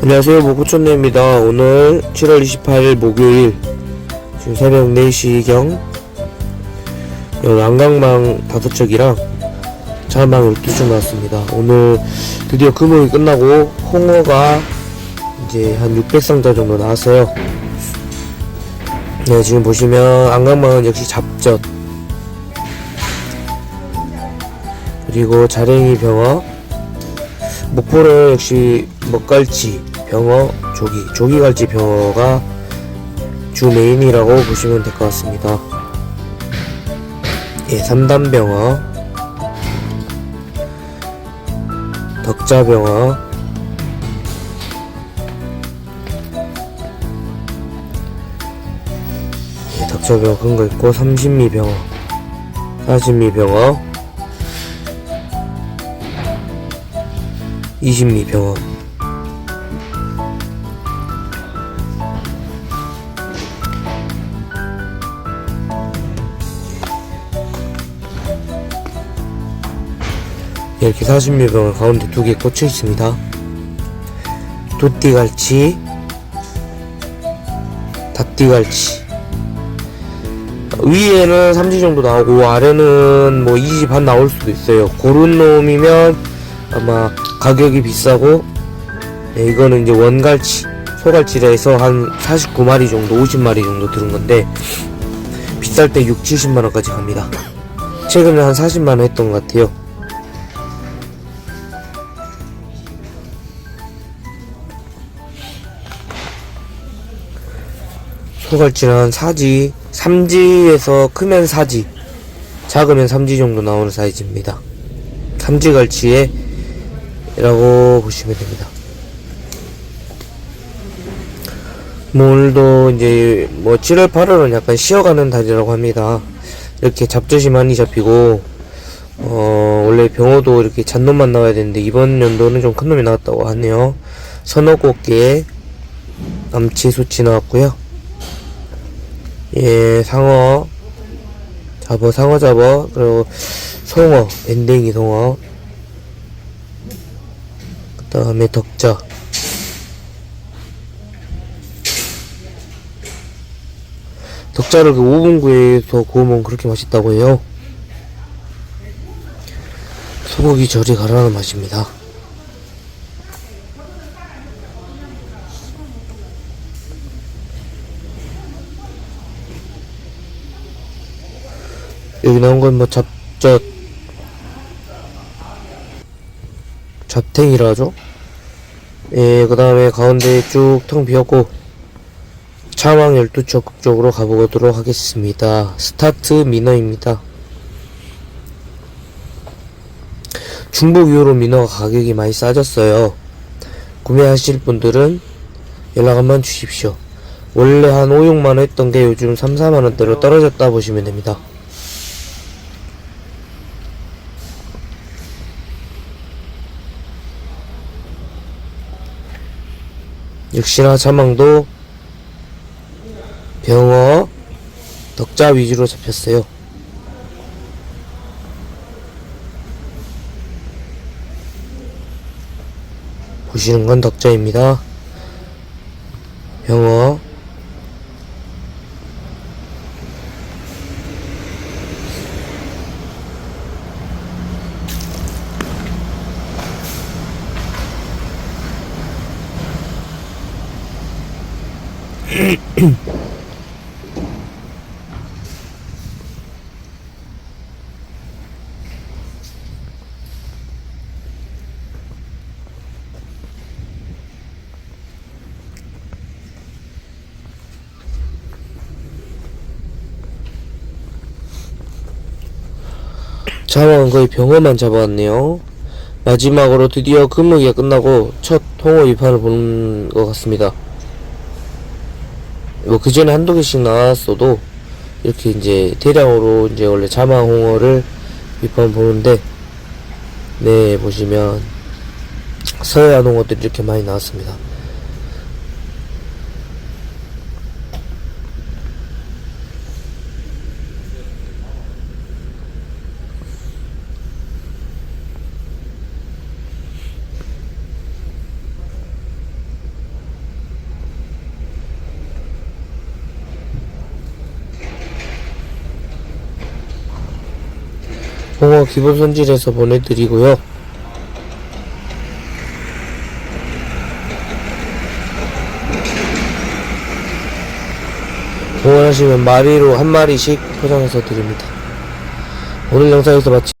안녕하세요 모구촌네입니다. 오늘 7월 28일 목요일 지금 새벽 4시경 여기 안강망 5척이랑 자망 12척 나왔습니다. 오늘 드디어 금요일 끝나고 홍어가 이제 한 600상자 정도 나왔어요. 네 지금 보시면 안강망은 역시 잡젓 그리고 자랭이 병어 목포는 역시 먹갈치, 병어, 조기, 조기갈치 병어가 주 메인이라고 보시면 될 것 같습니다. 예, 삼단병어, 덕자 병어, 예, 덕자 병어 큰 거 있고, 삼신미병어, 사신미병어, 이신미병어, 이렇게 40밀병을 가운데 두 개 꽂혀 있습니다. 도띠갈치, 닭띠갈치. 위에는 3지 정도 나오고 아래는 뭐 2지 반 나올 수도 있어요. 고른 놈이면 아마 가격이 비싸고 네, 이거는 이제 원갈치, 소갈치라 해서 한 49마리 정도, 50마리 정도 들은 건데 비쌀 때 6, 70만 원까지 갑니다. 최근에 한 40만 원 했던 것 같아요. 소갈치는 사지, 3지에서 크면 사지, 작으면 3지 정도 나오는 사이즈입니다. 삼지갈치에 라고 보시면 됩니다. 뭐 오늘도 이제 뭐 7월 8월은 약간 쉬어가는 달이라고 합니다. 이렇게 잡젓이 많이 잡히고 어 원래 병어도 이렇게 잔놈만 나와야 되는데 이번 연도는 좀 큰 놈이 나왔다고 하네요. 선어꽃게 암치 수치 나왔고요. 예, 상어, 잡어, 상어 잡어, 그리고 송어, 엔댕이 송어, 그 다음에 덕자, 덕자를 그 오븐구이에서 구우면 그렇게 맛있다고 해요. 소고기 절이 가라는 맛입니다. 여기 나온 건 뭐 잡젓 잡탱이라 하죠? 예, 그 다음에 가운데 쭉 텅 비었고 차왕 12척 쪽으로 가보도록 하겠습니다. 스타트 민어입니다. 중복 이후로 민어가 가격이 많이 싸졌어요. 구매하실 분들은 연락 한번 주십시오. 원래 한 5, 6만원 했던 게 요즘 3, 4만원대로 떨어졌다 보시면 됩니다 역시나 자망도 병어, 덕자 위주로 잡혔어요. 보시는 건 덕자입니다. 병어, 자망은 거의 병어만 잡아왔네요. 마지막으로 드디어 근무기가 끝나고 첫 통호 위판을 보는 것 같습니다. 뭐 그전에 한두 개씩 나왔어도 이렇게 이제 대량으로 이제 원래 자망홍어를 위판 보는데 네 보시면 서해안 홍어들이 이렇게 많이 나왔습니다. 홍어 기본 손질해서 보내드리고요. 원하시면 마리로 한 마리씩 포장해서 드립니다. 오늘 영상에서 마치